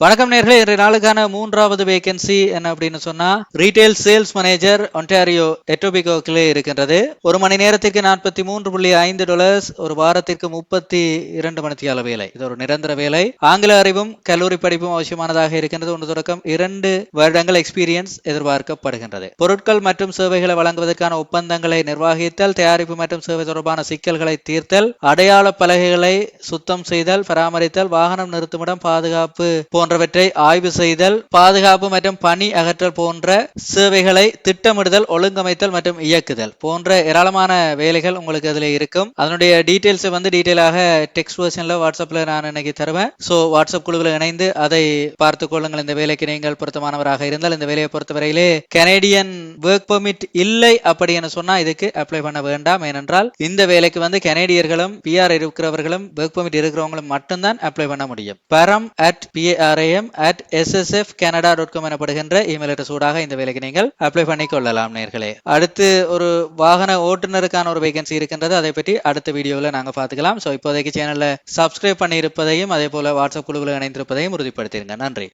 வணக்கம் நேர்களே இன்றைய நாளுக்கான மூன்றாவது வேகன்சி என்ன அப்படின்னு சொன்னா ரீட்டைல் சேல்ஸ் மேனேஜர் ஒன்டாரியோ எட்டோபிகோக்கிலே இருக்கின்றது. ஒரு மணி நேரத்திற்கு நாற்பத்தி மூன்று புள்ளி ஐந்து டாலர்ஸ் ஒரு வாரத்திற்கு முப்பத்தி இரண்டு மணித்தியால வேலை. இது ஒரு நிரந்தர வேலை. ஆங்கில அறிவும் கல்லூரி படிப்பும் அவசியமானதாக இருக்கின்றது. ஒன்று தொடக்கம் இரண்டு வருடங்கள் எக்ஸ்பீரியன்ஸ் எதிர்பார்க்கப்படுகின்றது. பொருட்கள் மற்றும் சேவைகளை வழங்குவதற்கான ஒப்பந்தங்களை நிர்வகித்தல் தயாரிப்பு மற்றும் சேவை தொடர்பான சிக்கல்களை தீர்த்தல் அடையாள பலகைகளை சுத்தம் செய்தல் பராமரித்தல் வாகனம் நிறுத்துமிடம் பாதுகாப்பு போன்ற போன்றவற்றை ஆய்வு செய்தல் பாதுகாப்பு மற்றும் பணி அகற்றல் போன்ற சேவைகளை திட்டமிடுதல் ஒழுங்கமைத்தல் மற்றும் இயக்குதல் போன்ற ஏராளமான வேலைகள் உங்களுக்கு அதில் இருக்கும். அதனுடைய டீட்டெயில்ஸை வந்து டீட்டெயிலாக டெக்ஸ்ட் வெர்ஷன்ல வாட்ஸ்அப்ல நான் இன்னைக்கு தருவேன். ஸோ வாட்ஸ்அப் குழுவில் இணைந்து அதை பார்த்துக் கொள்ளுங்கள். இந்த வேலைக்கு நீங்கள் பொருத்தமானவராக இருந்தால் இந்த வேலையை பொறுத்தவரையிலே கனேடியன் ஒர்க் பெர்மிட் இல்லை அப்படி என சொன்னா இதுக்கு அப்ளை பண்ண வேண்டாம். ஏனென்றால் இந்த வேலைக்கு வந்து கனேடியர்களும் பிஆர் இருக்கிறவர்களும் ஒர்க் பெர்மிட் இருக்கிறவங்களும் மட்டும்தான் அப்ளை பண்ண முடியும். Param at PARAM at SSF Canada dot com எனப்படுகின்ற இமெயில் அட்ரஸ் ஊடாக இந்த வேலைக்கு நீங்கள் அப்ளை பண்ணி கொள்ளலாம் நேர்களே. அடுத்து ஒரு வாகன ஓட்டுநருக்கான ஒரு வேகன்சி இருக்கின்றது. அதை பற்றி அடுத்த வீடியோவில் நாங்கள் பார்த்துக்கலாம். ஸோ இப்போதைக்கு சேனலில் சப்ஸ்கிரைப் பண்ணியிருப்பதையும் அதே போல வாட்ஸ்அப் குழுவில் இணைந்திருப்பதையும் உறுதிப்படுத்திடுங்க. நன்றி.